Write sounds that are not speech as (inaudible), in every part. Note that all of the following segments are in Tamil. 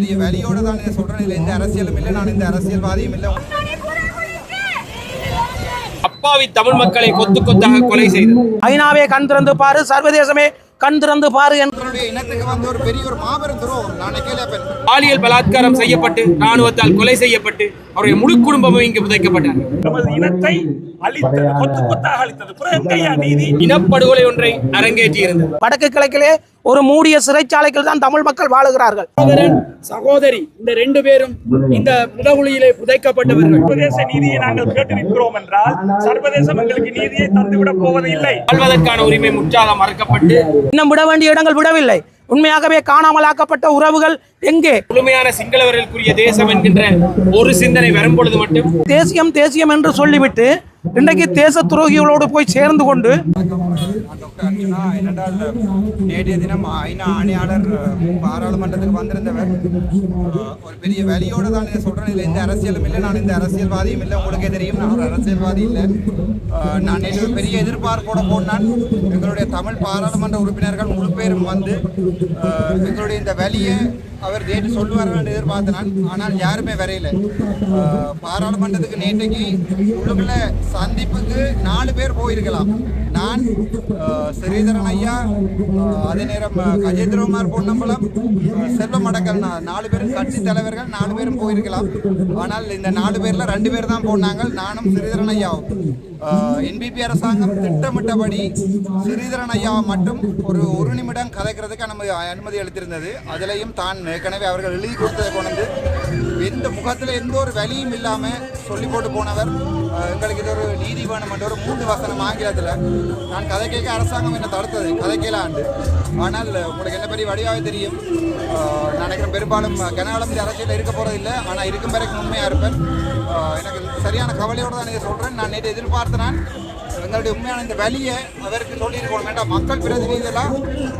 பெரிய வேலையோட தான் சொல்றேன் இல்லை எந்த அரசியலும் இல்லை நான் இந்த அரசியல்வாதியும் இல்லை. அப்பாவி தமிழ் மக்களை கொத்து கொத்தாக கொலை செய்தது. ஐநாவே கண் திறந்து பாரு சர்வதேசமே கண் திறந்து பாரு இனத்துக்கு வந்து ஒரு பெரிய ஒரு மாபெரும் துரோகம். பாலியல் பலாத்காரம் செய்யப்பட்டு ராணுவத்தால் கொலை செய்யப்பட்டு அவருடைய முழு குடும்பமும் இங்கு புதைக்கப்பட்டார் நமது இனத்தை அழித்தது கொத்து கொத்தாக அழித்தது. புறங்கையா நீதி இனப்படுகொலை ஒன்றை அரங்கேற்றி இருந்தது வடக்கு கிழக்கிலே ஒரு மூடிய சிறைச்சாலைகள் தான் தமிழ் மக்கள் வாழுகிறார்கள். சகோதரன் சகோதரி இந்த ரெண்டு பேரும் இந்த புதகுழியிலே புதைக்கப்பட்டவர்கள். சர்வதேச நீதியை நாங்கள் கேட்டு நிற்கிறோம் என்றால் சர்வதேசம் எங்களுக்கு நீதியை தந்துவிடப் போவதில்லை. வாழ்வதற்கான உரிமை முற்றாக மறுக்கப்பட்டு இன்னும் விட வேண்டிய இடங்கள் விடவில்லை. உண்மையாகவே காணாமலாக்கப்பட்ட உறவுகள் எங்கே? முழுமையான சிங்களவர்களுக்குரிய தேசம் என்கின்ற ஒரு சிந்தனை வரும்பொழுது மட்டும் தேசியம் தேசியம் என்று சொல்லிவிட்டு இன்றைக்கு தேச துரோகிகளோடு போய் சேர்ந்து கொண்டு என்னென்றால் நேற்றைய தினம் ஐநா ஆணையாளர் பாராளுமன்றத்துக்கு வந்திருந்தவர் ஒரு பெரிய வேலையோட தான் இதை சொல்றேன் இல்லை எந்த அரசியலும் இல்லை நான் இந்த அரசியல்வாதியும் இல்லை உங்களுக்கே தெரியும். நான் ஒரு அரசியல்வாதி இல்லை நான் நேற்று பெரிய எதிர்பார்ப்போட போனால் எங்களுடைய தமிழ் பாராளுமன்ற உறுப்பினர்கள் முழு பேரும் வந்து எங்களுடைய இந்த வேலையை அவர் நேற்று சொல்லுவார்கள் என்று எதிர்பார்த்தனால் ஆனால் யாருமே வரையில. பாராளுமன்றத்துக்கு நேற்றைக்கு உள்ளுக்குள்ள சந்திப்புக்கு நாலு பேர் போயிருக்கலாம். நான் ஸ்ரீதரன் ஐயா அதே நேரம் கஜேந்திரகுமார் பொன்னம்பலம் செல்வம் அடக்கல் நாலு பேரும் கட்சி தலைவர்கள் நாலு பேரும் போயிருக்கலாம். ஆனால் இந்த நாலு பேர்ல ரெண்டு பேர் தான் போனாங்க. நானும் ஸ்ரீதரன் ஐயாவும். என்பிபி அரசாங்கம் திட்டமிட்டபடி ஸ்ரீதரன் ஐயா மட்டும் ஒரு ஒரு நிமிடம் கதைக்கிறதுக்கு அனுமதி அனுமதி அளித்திருந்தது. அதிலையும் தான் ஏற்கனவே அவர்கள் எழுதி கொடுத்ததை கொண்டு எந்த முகத்தில் எந்த ஒரு வழியும் இல்லாமல் சொல்லி போட்டு போனவர். எங்களுக்கு இது ஒரு நீதி வேணும் என்ற ஒரு மூன்று வசனம் ஆங்கிலத்தில். நான் கதை கேட்க அரசாங்கம் என்ன தடுத்தது. கதை கேளாண்டு. ஆனால் உங்களுக்கு என்ன பெரிய வடிவாக தெரியும். நான் நினைக்கிறேன் பெரும்பாலும் கனகாலம் இந்த அரசியல் இருக்க போகிறதில்லை ஆனால் இருக்கும் வரைக்கும் உண்மையாக இருப்பேன். எனக்கு சரியான கவலையோடு தான் இதை சொல்கிறேன் நான் நேற்று எதிர்பார்த்தேன். எங்களுடைய உண்மையான இந்த வழியை அவருக்கு சொல்லியிருக்கணும். வேண்டாம் மக்கள் பிரதிநிதிகளாக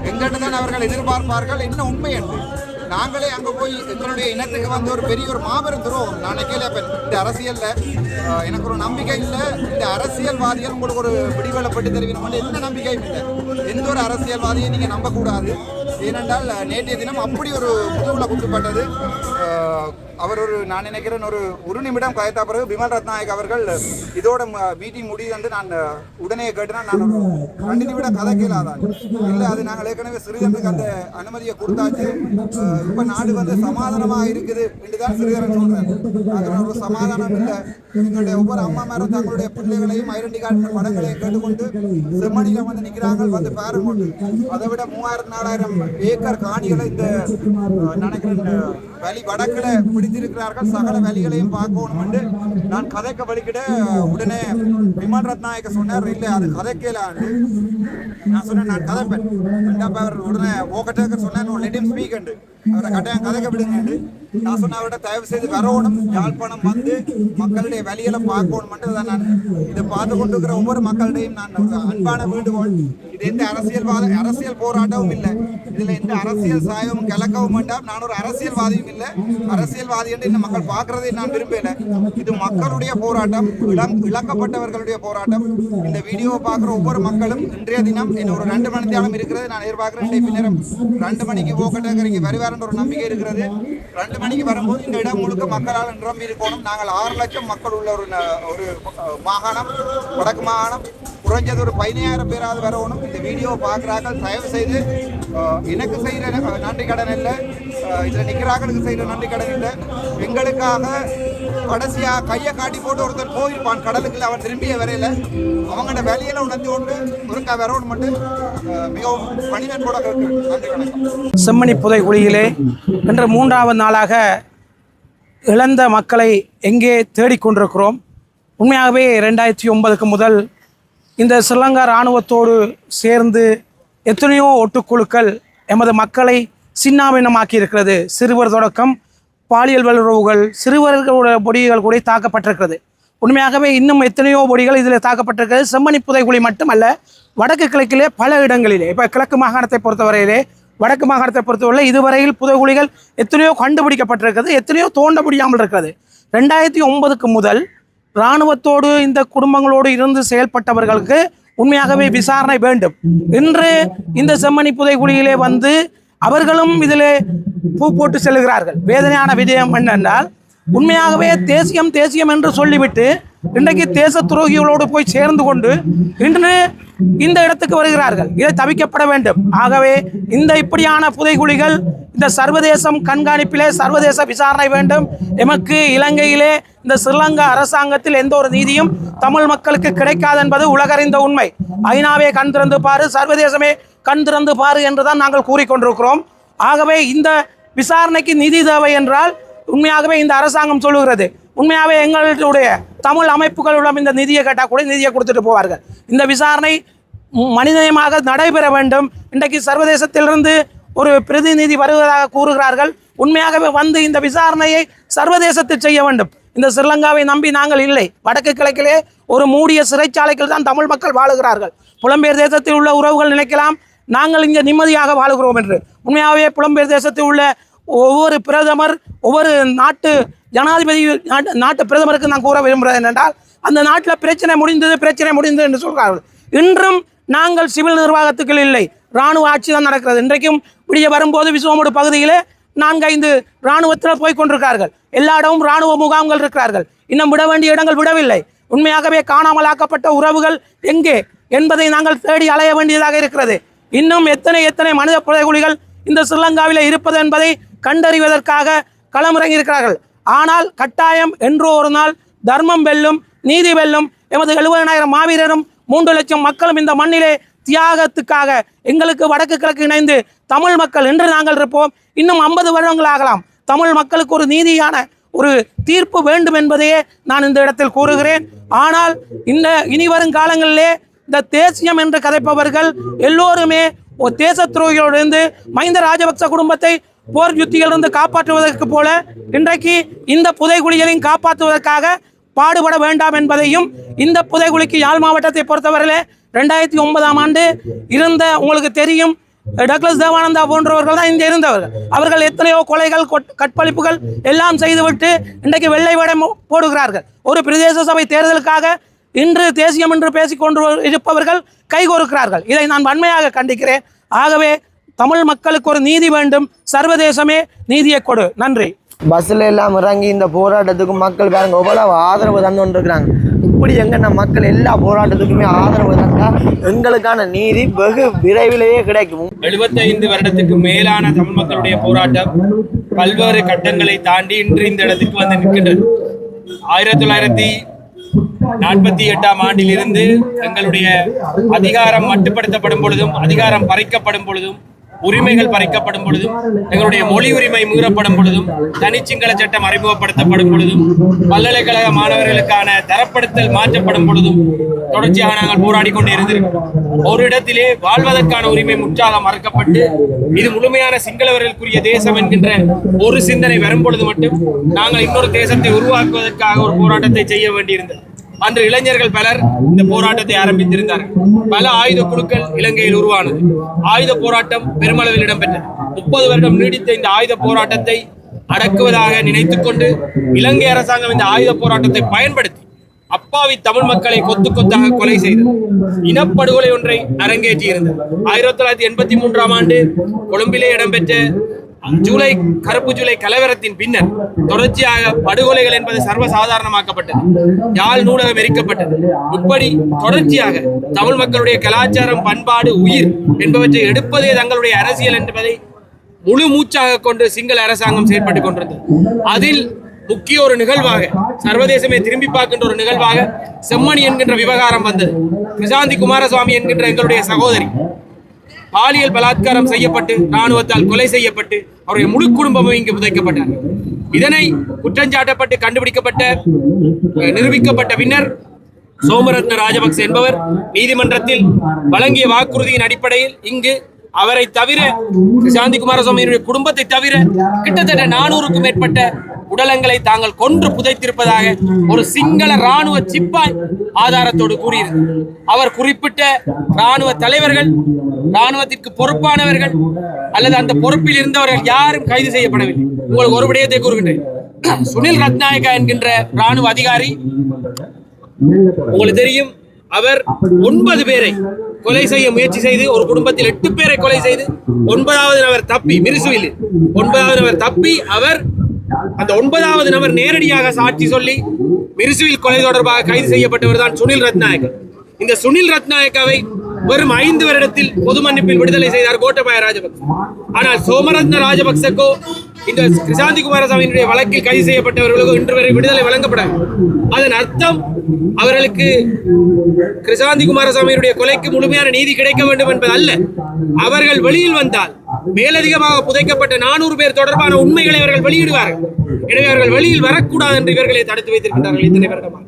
எங்கிட்ட தான் அவர்கள் எதிர்பார்ப்பார்கள். என்ன உண்மை என்று. நாங்களே அங்கே போய் எங்களுடைய இனத்துக்கு வந்து ஒரு பெரிய ஒரு மாபெரும் துரோகம். நான் கேள்விப்பேன் இந்த அரசியலில் எனக்கு ஒரு நம்பிக்கை இல்லை. இந்த அரசியல்வாதிகள் உங்களுக்கு ஒரு விடிவெளப்பட்டு தெரிவிக்கணும் எந்த நம்பிக்கையும் இல்லை. எந்த ஒரு அரசியல்வாதியை நீங்கள் நம்பக்கூடாது. ஏனென்றால் நேற்றைய தினம் அப்படி ஒரு முதுகுல குத்துப்பட்டது அஹ், அவர் ஒரு நான் நினைக்கிறேன் ஒரு ஒரு நிமிடம் கயத்தா பிறகு விமல் ரத்நாயக் அவர்கள் இதோட மீட்டிங் முடியுது வந்து நான் உடனே கேட்டுனா. நான் ஒரு ரெண்டு நிமிடம் கதை கேளாதான் இல்லை அது நாங்கள் ஏற்கனவே சிறிதனுக்கு அந்த அனுமதியை கொடுத்தாச்சு. இப்ப நாடு வந்து சமாதானமாக இருக்குது என்று தான் சிறிதரன் சொல்றாரு. நாங்கள் ஒரு சமாதானம் இல்லை. எங்களுடைய ஒவ்வொரு அம்மாமாரும் தங்களுடைய பிள்ளைகளையும் ஐடென்டி கார்டு படங்களையும் கேட்டுக்கொண்டு செம்மணியில் வந்து நிற்கிறாங்க வந்து பாருங்க அதை விட மூவாயிரம் நாலாயிரம் ஏக்கர் காணிகளை இந்த அஹ், வலி அஹ், வழி பிடித்திருக்கிறார்கள். சகல வழிகளையும் பார்க்கணும் என்று நான் கதைக்க வழிக்கிட உடனே விமான் ரத்நாயக்க சொன்னார் இல்லை அது கதைக்கல நான் சொன்னேன் நான் கதைப்பேன். அப்ப அவர் உடனே ஓக்கட்டேக்க சொன்னேன் லெட் இம் ஸ்பீக் என்று. அவரை கட்டாயம் கதைக்க விடுங்க நான் சொன்ன அவர்கிட்ட தயவு செய்து வரணும் யாழ்ப்பாணம் வந்து மக்களுடைய வழிகளை பார்க்கணும் என்று நான் இதை பார்த்து கொண்டிருக்கிற ஒவ்வொரு மக்களிடையும் நான் அன்பான வேண்டுகோள் இது எந்த அரசியல்வாத அரசியல் போராட்டமும் இல்லை. இதுல எந்த அரசியல் சாயமும் கலக்கவும் வேண்டாம். நான் ஒரு அரசியல்வாதியும் இல்லை? அரசியல்வாதி என்று இந்த மக்கள் பார்க்கறதை நான் விரும்பல. இது மக்களுடைய போராட்டம் இளம் இழக்கப்பட்டவர்களுடைய போராட்டம். இந்த வீடியோவை பார்க்குற ஒவ்வொரு மக்களும் இன்றைய தினம் இன்னும் ஒரு ரெண்டு மணி தியானம் இருக்கிறது நான் எதிர்பார்க்கிறேன் இன்றைய ரெண்டு மணிக்கு போக்கட்டங்கரைக்கு வருவார்ன்ற ஒரு நம்பிக்கை இருக்கிறது. ரெண்டு மணிக்கு வரும்போது இந்த இடம் முழுக்க மக்களால் நிரம்பி இருக்கணும். நாங்கள் ஆறு லட்சம் மக்கள் உள்ள ஒரு ஒரு மாகாணம் வடக்கு மாகாணம். குறைஞ்சது ஒரு பதினாயிரம் பேராவது வரணும். இந்த வீடியோவை பார்க்குறாங்க தயவு செய்து எனக்கு செய்கிற நன்றி கடன் இல்லை. இதில் இதுல நிற்கிறாங்களுக்கு செய்கிற நன்றி கடன் இல்லை. எங்களுக்காக கடைசியாக கையை காட்டி போட்டு ஒருத்தர் போயிருப்பான். கடலுக்குள்ள அவன் திரும்பிய வரையில அவங்களோட வேலையில உணர்ந்து கொண்டு முருங்கா வரவன் மட்டும் மிகவும் பணிவன்போட நன்றி வணக்கம். செம்மணி புதை குழியிலே இன்று மூன்றாவது நாளாக இழந்த மக்களை எங்கே தேடிக்கொண்டிருக்கிறோம் உண்மையாகவே ரெண்டாயிரத்தி ஒன்பதுக்கு முதல் இந்த ஸ்ரீலங்கா இராணுவத்தோடு சேர்ந்து எத்தனையோ ஒட்டுக்குழுக்கள் எமது மக்களை சின்னாபின்னமாக்கி இருக்கிறது சிறுவர் தொடக்கம் பாலியல் வல்லுறவுகள் சிறுவர்களோட பொடிகள் கூட தாக்கப்பட்டிருக்கிறது. உண்மையாகவே இன்னும் எத்தனையோ பொடிகள் இதில் தாக்கப்பட்டிருக்கிறது. செம்மணி புதைக்குழி மட்டுமல்ல வடக்கு கிழக்கிலே பல இடங்களிலே இப்போ கிழக்கு மாகாணத்தை பொறுத்தவரையிலே வடக்கு மாகாணத்தை பொறுத்தவரை இதுவரையில் புதைகுழிகள் எத்தனையோ கண்டுபிடிக்கப்பட்டிருக்கிறது எத்தனையோ தோண்ட முடியாமல் இருக்கிறது. ரெண்டாயிரத்தி ஒன்பதுக்கு முதல் இராணுவத்தோடு இந்த குடும்பங்களோடு இருந்து செயல்பட்டவர்களுக்கு உண்மையாகவே விசாரணை வேண்டும். இன்று இந்த செம்மணி புதைக்குழியிலே வந்து அவர்களும் இதிலே பூ போட்டு செல்கிறார்கள். வேதனையான விஜயம் என்னென்றால் உண்மையாகவே தேசியம் தேசியம் என்று சொல்லிவிட்டு இன்றைக்கு தேச துரோகிகளோடு போய் சேர்ந்து கொண்டு இன்று இந்த இடத்துக்கு வருகிறார்கள். இதை தவிக்கப்பட வேண்டும். ஆகவே இந்த இப்படியான புதைகுழிகள் இந்த சர்வதேசம் கண்காணிப்பிலே சர்வதேச விசாரணை வேண்டும். எமக்கு இலங்கையிலே இந்த ஸ்ரீலங்கா அரசாங்கத்தில் எந்த ஒரு நீதியும் தமிழ் மக்களுக்கு கிடைக்காது என்பது உலகறிந்த உண்மை. ஐநாவே கண் திறந்து பாரு சர்வதேசமே கண் திறந்து பாரு என்றுதான் நாங்கள் கூறிக்கொண்டிருக்கிறோம். ஆகவே இந்த விசாரணைக்கு நிதி தேவை என்றால் உண்மையாகவே இந்த அரசாங்கம் சொல்லுகிறது. உண்மையாகவே எங்களுடைய தமிழ் அமைப்புகளிடம் இந்த நிதியை கேட்டால் கூட நிதியை கொடுத்துட்டு போவார்கள். இந்த விசாரணை மனிதமாக நடைபெற வேண்டும். இன்றைக்கு சர்வதேசத்திலிருந்து ஒரு பிரதிநிதி வருவதாக கூறுகிறார்கள். உண்மையாகவே வந்து இந்த விசாரணையை சர்வதேசத்தில் செய்ய வேண்டும். இந்த ஸ்ரீலங்காவை நம்பி நாங்கள் இல்லை. வடக்கு கிழக்கிலே ஒரு மூடிய சிறைச்சாலைகள் தான் தமிழ் மக்கள் வாழுகிறார்கள். புலம்பெயர் தேசத்தில் உள்ள உறவுகள் நினைக்கலாம். நாங்கள் இங்கே நிம்மதியாக வாழுகிறோம் என்று. உண்மையாகவே புலம்பெயர் தேசத்தில் உள்ள ஒவ்வொரு பிரதமர் ஒவ்வொரு நாட்டு ஜனாதிபதி நாட்டு நாட்டு பிரதமருக்கு நான் கூற விரும்புகிறேன் என்னென்றால் அந்த நாட்டில் பிரச்சனை முடிந்தது பிரச்சனை முடிந்தது என்று சொல்கிறார்கள். இன்றும் நாங்கள் சிவில் நிர்வாகத்துக்குள் இல்லை. இராணுவ ஆட்சி தான் நடக்கிறது. இன்றைக்கும் விடிய வரும்போது விசுவமுடு பகுதியிலே நான்கைந்து இராணுவத்தில் போய் கொண்டிருக்கிறார்கள். எல்லா இடமும் இராணுவ முகாம்கள் இருக்கிறார்கள். இன்னும் விட வேண்டிய இடங்கள் விடவில்லை. உண்மையாகவே காணாமலாக்கப்பட்ட உறவுகள் எங்கே என்பதை நாங்கள் தேடி அலைய வேண்டியதாக இருக்கிறது. இன்னும் எத்தனை எத்தனை மனித புதைகுழிகள் இந்த ஸ்ரீலங்காவில் இருப்பது என்பதை கண்டறிவதற்காக களமிறங்கி இருக்கிறார்கள் ஆனால் கட்டாயம் என்றோ ஒரு நாள் தர்மம் வெல்லும் நீதி வெல்லும் எமது எழுபதனாயிரம் மாவீரரும் மூன்று லட்சம் மக்களும் இந்த மண்ணிலே தியாகத்துக்காக எங்களுக்கு வடக்கு கிழக்கு இணைந்து தமிழ் மக்கள் என்று நாங்கள் இருப்போம். இன்னும் ஐம்பது வருடங்கள் ஆகலாம். தமிழ் மக்களுக்கு ஒரு நீதியான ஒரு தீர்ப்பு வேண்டும் என்பதையே நான் இந்த இடத்தில் கூறுகிறேன். ஆனால் இந்த இனி வரும் காலங்களிலே இந்த தேசியம் என்று கதைப்பவர்கள் எல்லோருமே தேச துரோகிகளிலிருந்து மஹிந்த ராஜபக்ச குடும்பத்தை போர் யுத்திகளிலிருந்து காப்பாற்றுவதற்கு போல இன்றைக்கு இந்த புதைகுழிகளையும் காப்பாற்றுவதற்காக பாடுபட வேண்டாம் என்பதையும் இந்த புதைகுழிக்கு யாழ் மாவட்டத்தை பொறுத்தவரையிலே ரெண்டாயிரத்தி ஒன்பதாம் ஆண்டு இருந்த உங்களுக்கு தெரியும் டக்ளஸ் தேவானந்தா போன்றவர்கள் தான் இங்கே இருந்தவர்கள். அவர்கள் எத்தனையோ கொலைகள் கொட்- கற்பழிப்புகள் எல்லாம் செய்துவிட்டு இன்றைக்கு வெள்ளை வேடம் போடுகிறார்கள். ஒரு பிரதேச சபை தேர்தலுக்காக இன்று தேசியம் என்று பேசிக்கொண்டு இருப்பவர்கள் கைகோர்க்கிறார்கள் இதை நான் வன்மையாக கண்டிக்கிறேன். ஆகவே தமிழ் மக்களுக்கு ஒரு நீதி வேண்டும். சர்வதேசமே நீதியை கொடு. நன்றி. பஸ்ஸில் எல்லாம் இறங்கி இந்த போராட்டத்துக்கு மக்கள் பாருங்க எவ்வளவு ஆதரவு தந்து கொண்டிருக்கிறாங்க இப்படி எங்கன்னா மக்கள் எல்லா போராட்டத்துக்குமே ஆதரவு தந்தா எங்களுக்கான நீதி வெகு விரைவிலேயே கிடைக்கும். எழுபத்தைந்து வருடத்துக்கு மேலான தமிழ் மக்களுடைய போராட்டம் பல்வேறு கட்டங்களை தாண்டி இன்று இந்த இடத்துக்கு வந்து நிற்கின்றது. ஆயிரத்தி தொள்ளாயிரத்தி நாற்பத்தி எட்டாம் ஆண்டிலிருந்து எங்களுடைய அதிகாரம் மட்டுப்படுத்தப்படும் பொழுதும் அதிகாரம் பறிக்கப்படும் பொழுதும் உரிமைகள் பறிக்கப்படும் பொழுதும் எங்களுடைய மொழி உரிமை மீறப்படும் பொழுதும் தனிச்சிங்கள சட்டம் அறிமுகப்படுத்தப்படும் பொழுதும் பல்கலைக்கழக மாணவர்களுக்கான தரப்படுத்தல் மாற்றப்படும் பொழுதும் தொடர்ச்சியாக நாங்கள் போராடி கொண்டே இருந்திருக்கிறோம். ஒரு இடத்திலே வாழ்வதற்கான உரிமை முற்றாக மறுக்கப்பட்டு இது முழுமையான சிங்களவர்களுக்குரிய தேசம் என்கின்ற ஒரு சிந்தனை வரும் பொழுது மட்டும் நாங்கள் இன்னொரு தேசத்தை உருவாக்குவதற்காக ஒரு போராட்டத்தை செய்ய வேண்டியிருந்தது. அன்று இளைஞர்கள் பலர் இந்த போராட்டத்தை ஆரம்பித்திருந்தார்கள் பல ஆயுத குழுக்கள் இலங்கையில் உருவானது. ஆயுத போராட்டம் பெருமளவில் இடம்பெற்றது. முப்பது வருடம் நீடித்த இந்த ஆயுத போராட்டத்தை அடக்குவதாக நினைத்துக் கொண்டு இலங்கை அரசாங்கம் இந்த ஆயுத போராட்டத்தை பயன்படுத்தி அப்பாவி தமிழ் மக்களை கொத்து கொத்தாக கொலை செய்தது. இனப்படுகொலை ஒன்றை அரங்கேற்றியிருந்தது. ஆயிரத்தி தொள்ளாயிரத்தி எண்பத்தி மூன்றாம் ஆண்டு கொழும்பிலே இடம்பெற்ற ஜூலை கருப்பு ஜூலை கலவரத்தின் பின்னர் தொடர்ச்சியாக படுகொலைகள் என்பது சர்வசாதாரணமாக்கப்பட்டது. யாழ் நூலகம் எரிக்கப்பட்டது. இப்படி தொடர்ச்சியாக தமிழ் மக்களுடைய கலாச்சாரம் பண்பாடு உயிர் என்பவற்றை எடுப்பதே தங்களுடைய அரசியல் என்பதை முழு மூச்சாக கொண்டு சிங்கள அரசாங்கம் செயற்பட்டுக் கொண்டிருந்தது. அதில் முக்கிய ஒரு நிகழ்வாக சர்வதேசமே திரும்பி பார்க்கின்ற ஒரு நிகழ்வாக செம்மணி என்கின்ற விவகாரம் வந்தது. பிரசாந்தி குமாரசுவாமி என்கின்ற எங்களுடைய சகோதரி பாலியல் பலாத்காரம் செய்யப்பட்டு ராணுவத்தால் கொலை செய்யப்பட்டு அவருடைய முழு குடும்பமும் இங்கு புதைக்கப்பட்டார் இதனை குற்றஞ்சாட்டப்பட்டு கண்டுபிடிக்கப்பட்ட நிரூபிக்கப்பட்ட பின்னர் சோமரத்ன ராஜபக்ச என்பவர் நீதிமன்றத்தில் வழங்கிய வாக்குறுதியின் அடிப்படையில் இங்கு அவரை தவிர சாந்தி குமாரசுவாமியினுடைய குடும்பத்தை தவிர கிட்டத்தட்ட நானூறுக்கும் மேற்பட்ட உடலங்களை தாங்கள் கொன்று புதைத்திருப்பதாக ஒரு சிங்கள ராணுவ சிப்பாய் ஆதாரத்தோடு கூறியிருந்தது. அவர் குறிப்பிட்ட ராணுவ தலைவர்கள் ராணுவத்திற்கு பொறுப்பானவர்கள் அல்லது அந்த பொறுப்பில் இருந்தவர்கள் யாரும் கைது செய்யப்படவில்லை. உங்களுக்கு ஒரு விடயத்தை கூறுகின்றேன். (clears throat) சுனில் ரத்நாயக்கா என்கின்ற ராணுவ அதிகாரி உங்களுக்கு தெரியும் அவர் ஒன்பது பேரை கொலை செய்ய முயற்சி செய்து ஒரு குடும்பத்தில் எட்டு பேரை கொலை செய்து ஒன்பதாவது அவர் தப்பி மிருசுவில் ஒன்பதாவது அவர் தப்பி அவர் அந்த ஒன்பதாவது நபர் நேரடியாக சாட்சி சொல்லி மிருசுவில் கொலை தொடர்பாக கைது செய்யப்பட்டவர் தான் சுனில் ரத்நாயக். இந்த சுனில் ரத்நாயக்காவை வெறும் ஐந்து வருடத்தில் பொது மன்னிப்பில் விடுதலை செய்தார் கோட்டபாய ராஜபக்ச. ஆனால் சோமரத்ன ராஜபக்சக்கோ இந்த கிருஷாந்தி குமாரசாமியினுடைய வழக்கில் கைது செய்யப்பட்டவர்களுக்கு இன்று வரை விடுதலை வழங்கப்பட அதன் அர்த்தம் அவர்களுக்கு கிருஷாந்தி குமாரசாமியினுடைய கொலைக்கு முழுமையான நீதி கிடைக்க வேண்டும் என்பது அல்ல அவர்கள் வெளியில் வந்தால் மேலதிகமாக புதைக்கப்பட்ட நானூறு பேர் தொடர்பான உண்மைகளை அவர்கள் வெளியிடுவார்கள். எனவே அவர்கள் வெளியில் வரக்கூடாது என்று இவர்களை தடுத்து வைத்திருக்கிறார்கள் இத்தனை வருடமாக.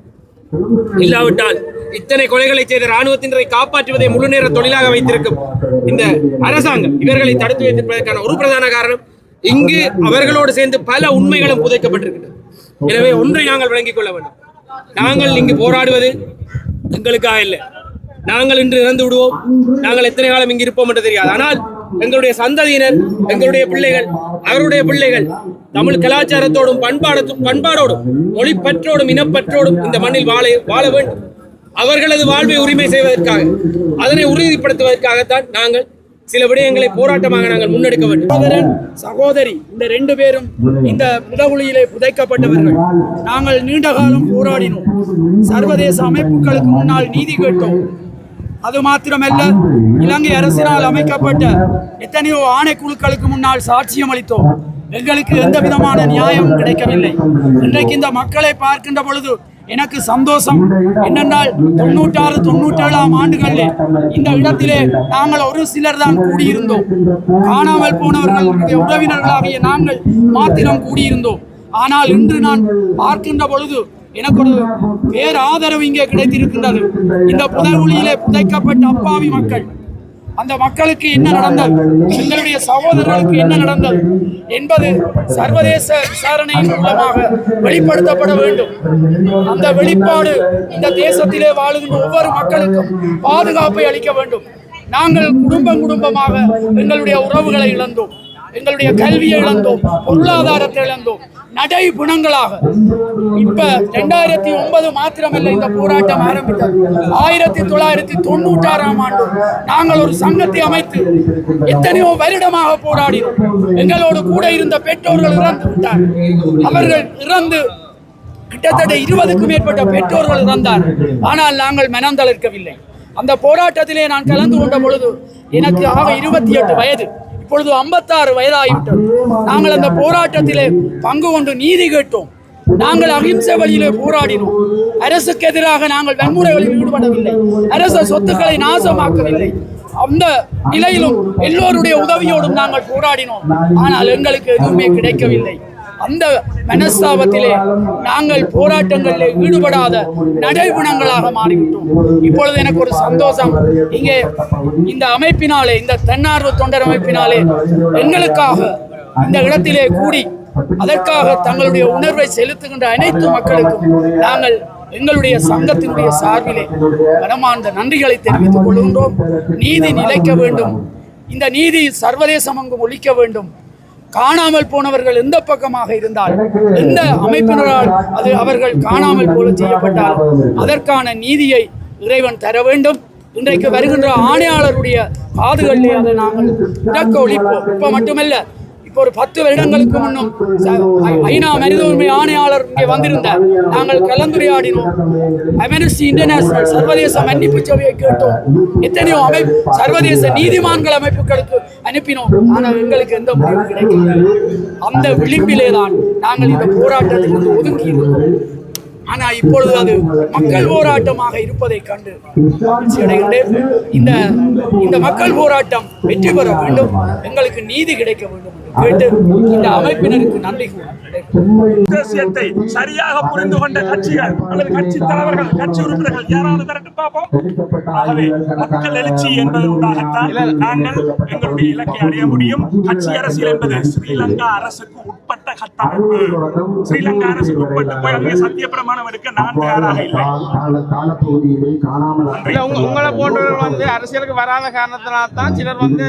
இல்லாவிட்டால் இத்தனை கொலைகளை செய்த ராணுவத்தினரை காப்பாற்றுவதை முழு நேர தொழிலாக வைத்திருக்கும் இந்த அரசாங்கம் இவர்களை தடுத்து வைத்திருப்பதற்கான ஒரு பிரதான காரணம் இங்கு அவர்களோடு சேர்ந்து பல உண்மைகளும் புதைக்கப்பட்டிருக்கின்றன. எனவே ஒன்றை நாங்கள் விளங்கிக் கொள்ள வேண்டும். நாங்கள் இங்கு போராடுவது எங்களுக்காக இல்லை. நாங்கள் இன்று இறந்து விடுவோம். நாங்கள் எத்தனை காலம் இங்கு இருப்போம் என்று தெரியாது. ஆனால் எங்களுடைய சந்ததியினர் எங்களுடைய பிள்ளைகள் அவருடைய பிள்ளைகள் தமிழ் கலாச்சாரத்தோடும் பண்பாடு பண்பாடோடும் மொழிப்பற்றோடும் இனப்பற்றோடும் இந்த மண்ணில் வாழ வாழ வேண்டும். அவர்களது வாழ்வை உரிமை செய்வதற்காக அதனை உறுதிப்படுத்துவதற்காகத்தான் நாங்கள் சில விடயங்களை போராட்டமாக நாங்கள் முன்னெடுக்க வேண்டும். சகோதரன் சகோதரி இந்த ரெண்டு பேரும் இந்த புதகுழியிலே புதைக்கப்பட்டவர்கள். நாங்கள் நீண்ட காலம் போராடினோம். சர்வதேச அமைப்புகளுக்கு முன்னால் நீதி கேட்டோம். அது மாத்திரமல்ல இலங்கை அரசினால் அமைக்கப்பட்ட எத்தனையோ ஆணைக்குழுக்களுக்கு முன்னால் சாட்சியம் அளித்தோம். எங்களுக்கு எந்த விதமான நியாயமும் கிடைக்கவில்லை. இன்றைக்கு இந்த மக்களை பார்க்கின்ற பொழுது எனக்கு சந்தோஷம். என்னென்றால் தொண்ணூற்றாறு தொண்ணூற்றேழாம் ஆண்டுகளில் இந்த இடத்திலே நாங்கள் ஒரு சிலர் தான் கூடியிருந்தோம். காணாமல் போனவர்களுடைய உறவினர்களாகிய நாங்கள் மாத்திரம் கூடியிருந்தோம். ஆனால் இன்று நான் பார்க்கின்ற பொழுது எனக்கு ஒரு பேராதரவு ஆதரவு இங்கே கிடைத்திருக்கின்றது. இந்த புதர் ஒளியிலே புதைக்கப்பட்ட அப்பாவி மக்கள் அந்த மக்களுக்கு என்ன நடந்தது? எங்களுடைய சகோதரர்களுக்கு என்ன நடந்தது? என்பது சர்வதேச விசாரணையின் மூலமாக வெளிப்படுத்தப்பட வேண்டும். அந்த வெளிப்பாடு இந்த தேசத்திலே வாழுகின்ற ஒவ்வொரு மக்களுக்கும் பாதுகாப்பை அளிக்க வேண்டும். நாங்கள் குடும்பம் குடும்பமாக எங்களுடைய உறவுகளை இழந்தோம். எங்களுடைய கல்வியை இழந்தோம் பொருளாதாரத்தை இழந்தோம். நடை குணங்களாக. இப்ப ரெண்டாயிரத்தி ஒன்பது மாத்திரமல்ல இந்த போராட்டம் ஆரம்பித்தது. ஆயிரத்தி தொள்ளாயிரத்தி தொண்ணூற்றாறாம் ஆண்டு நாங்கள் ஒரு சங்கத்தை அமைத்து எத்தனையோ வருடமாக போராடினோம். எங்களோடு கூட இருந்த பெற்றோர்கள் இறந்து விட்டார் அவர்கள் இறந்து கிட்டத்தட்ட இருபதுக்கும் மேற்பட்ட பெற்றோர்கள் இறந்தார். ஆனால் நாங்கள் மனம் தளர்க்கவில்லை. அந்த போராட்டத்திலே நான் கலந்து கொண்ட பொழுது எனக்கு ஆக இருபத்தி எட்டு வயது. இப்பொழுது ஐம்பத்தாறு வயதாகிவிட்டது நாங்கள் அந்த போராட்டத்திலே பங்கு கொண்டு நீதி கேட்டோம். நாங்கள் அகிம்சை வழியிலே போராடினோம். அரசுக்கு எதிராக நாங்கள் வன்முறைகளில் ஈடுபடவில்லை. அரச சொத்துக்களை நாசமாக்கவில்லை. அந்த நிலையிலும் எல்லோருடைய உதவியோடும் நாங்கள் போராடினோம். ஆனால் எங்களுக்கு எதுவுமே கிடைக்கவில்லை. அந்த மனஸ்தாபத்திலே நாங்கள் போராட்டங்களில் ஈடுபடாத நடைபுணங்களாக மாறிவிட்டோம். இப்பொழுது எனக்கு ஒரு சந்தோஷம். இங்கே இந்த அமைப்பினாலே இந்த தன்னார்வ தொண்டர் அமைப்பினாலே எங்களுக்காக இந்த இடத்திலே கூடி அதற்காக தங்களுடைய உணர்வை செலுத்துகின்ற அனைத்து மக்களுக்கும் நாங்கள் எங்களுடைய சங்கத்தினுடைய சார்பிலே மனமார்ந்த நன்றிகளை தெரிவித்துக் கொள்கின்றோம். நீதி நிலைக்க வேண்டும். இந்த நீதி சர்வதேசம் அங்கு ஒழிக்க வேண்டும். காணாமல் போனவர்கள் எந்த பக்கமாக இருந்தால் எந்த அமைப்பினரால் அது அவர்கள் காணாமல் போல செய்யப்பட்டால் அதற்கான நீதியை இறைவன் தர வேண்டும். இன்றைக்கு வருகின்ற ஆணையாளருடைய காதுகளிலே அதை நாங்கள் முடக்க ஒழிப்போம் இப்போ மட்டுமல்ல இப்போ ஒரு பத்து வருடங்களுக்கு முன்னும் ஐநா மனித உரிமை ஆணையாளர் இங்கே வந்திருந்தார். நாங்கள் கலந்துரையாடினோம். அமெனிஸ்டி இன்டர்நேஷனல் சர்வதேச மன்னிப்பு சபையை கேட்டோம். எத்தனையோ அமைப்பு சர்வதேச நீதிமான்கள் அமைப்புகளுக்கு அனுப்பினோம். ஆனால் எங்களுக்கு எந்த முடிவும் கிடைக்கவில்லை. அந்த விளிம்பிலே தான் நாங்கள் இந்த போராட்டத்திலிருந்து ஒதுங்கி இருந்தோம் ஆனால் இப்பொழுது அது மக்கள் போராட்டமாக இருப்பதை கண்டு அடைகின்றேன் இந்த இந்த மக்கள் போராட்டம் வெற்றி பெற வேண்டும். எங்களுக்கு நீதி கிடைக்க வேண்டும். கேட்டு இந்த அமைப்பினருக்கு நன்றி கூறுகிறேன் உத்தேசியத்தை சரியாக புரிந்து கொண்ட கட்சிகள் அல்லது கட்சி தலைவர்கள் கட்சி உறுப்பினர்கள் யாராவது திரட்டு பார்ப்போம். ஆகவே மக்கள் எழுச்சி என்பது உண்டாகத்தான் நாங்கள் எங்களுடைய இலக்கை அடைய முடியும். கட்சி அரசியல் என்பது ஸ்ரீலங்கா அரசுக்கு உட்பட்ட கட்டமைப்பு. ஸ்ரீலங்கா அரசுக்கு உட்பட்டு போய் அங்கே சத்திய பிரமாணம் எடுக்க நான் தயாராக இல்லை. இல்ல உங்க உங்களை போன்றவர்கள் வந்து அரசியலுக்கு வராத காரணத்தினால தான் சிலர் வந்து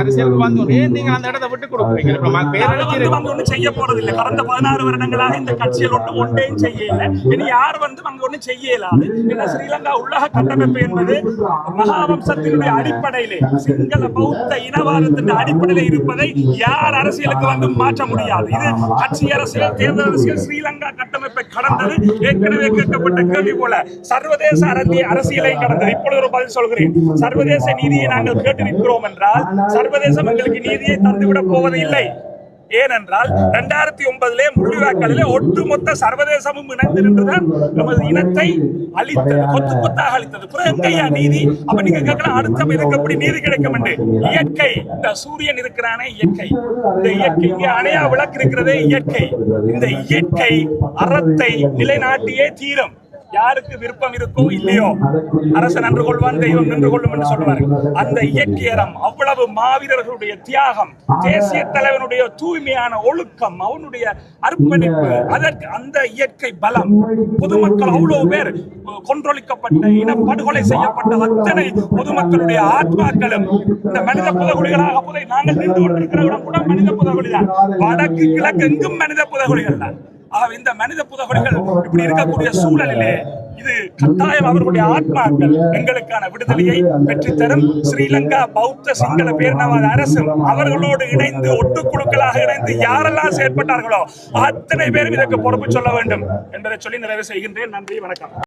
அரசியலுக்கு வந்து நீங்க அந்த இடத்தை விட்டு கொடுங்க போறீங்க. இப்ப ம- நாங்க பேரரசு வந்து வந்து ஒண்ணும் செய்ய போறதில்லை. கடந்த பதினாறு வருடங்களாக இந்த கட்சியில் ஒன்றும் ஒன்றையும் செய்யல. இனி யார் வந்து அங்க ஒண்ணும் செய்ய இயலாது ஏன்னா ஸ்ரீலங்கா உள்ளக கட்டமைப்பு என்பது மகாவம்சத்தினுடைய அடிப்படையிலே சிங்கள பௌத்த இனவாதத்தின் அடிப்படையில் இருப்பதை யார் அரசியலுக்கு வந்து மாற்ற முடியாது. இது கட்சி அரசியல் தேர்தல் அரசியல் ஸ்ரீலங்கா கட்டமைப்பை கடந்தது. ஏற்கனவே கேட்கப்பட்ட கேள்வி போல சர்வதேச அரசியல் அரசியலை கடந்தது. இப்பொழுது ஒரு பதில் சொல்கிறேன். சர்வதேச நீதியை நாங்கள் கேட்டு நிற்கிறோம் என்றால் சர்வதேசம் எங்களுக்கு நீதியை தந்துவிடப் போவது இல்லை. ஏனென்றால் இரண்டாயிரத்தி ஒன்பதிலே முள்ளிவாய்க்காலிலே ஒட்டுமொத்த சர்வதேசமும் இணைந்து நின்றுதான் நமது இனத்தை அழித்தது கொத்து கொத்தாக அழித்தது. பிறகு எங்கேயா நீதி. அப்ப நீங்க கேட்கலாம் அடுத்த இதுக்கு எப்படி நீதி கிடைக்கும் என்று? இயற்கை. இந்த சூரியன் இருக்கிறானே இயற்கை. இந்த இயற்கை இங்கே அணையா விளக்கு இருக்கிறதே இயற்கை. இந்த இயற்கை அறத்தை நிலைநாட்டியே தீரும். யாருக்கு விருப்பம் இருக்கோ இல்லையோ அரசன் நின்று கொள்வான் தெய்வம் நின்று கொள்ளும் என்று சொல்லுவார்கள் அந்த இயக்கியரம் அவ்வளவு மாவீரர்களுடைய தியாகம் தேசிய தலைவனுடைய தூய்மையான ஒழுக்கம் அவனுடைய அர்ப்பணிப்பு அதற்கு அந்த இயற்கை பலம். பொதுமக்கள் அவ்வளவு பேர் கொன்றொழிக்கப்பட்ட இன படுகொலை செய்யப்பட்ட அத்தனை பொதுமக்களுடைய ஆத்மாக்களும் இந்த மனித புதகுலிகளாக புதை. நாங்கள் நின்று கொண்டிருக்கிற கூட மனித புதகுலிதான் வடக்கு கிழக்கு எங்கும் மனித புதகுலிகள் தான். ஆகவே இந்த மனித புதவர்கள் இப்படி இருக்கக்கூடிய சூழலிலே இது கட்டாயம் அவர்களுடைய ஆத்மாக்கள் எங்களுக்கான விடுதலையை பெற்றுத்தரும். ஸ்ரீலங்கா பௌத்த சிங்கள பேரினவாத அரசும் அவர்களோடு இணைந்து ஒட்டுக்குழுக்களாக இணைந்து யாரெல்லாம் செயற்பட்டார்களோ அத்தனை பேரும் இதற்கு பொறுப்பு சொல்ல வேண்டும். என்பதை சொல்லி நிறைவு செய்கின்றேன். நன்றி வணக்கம்.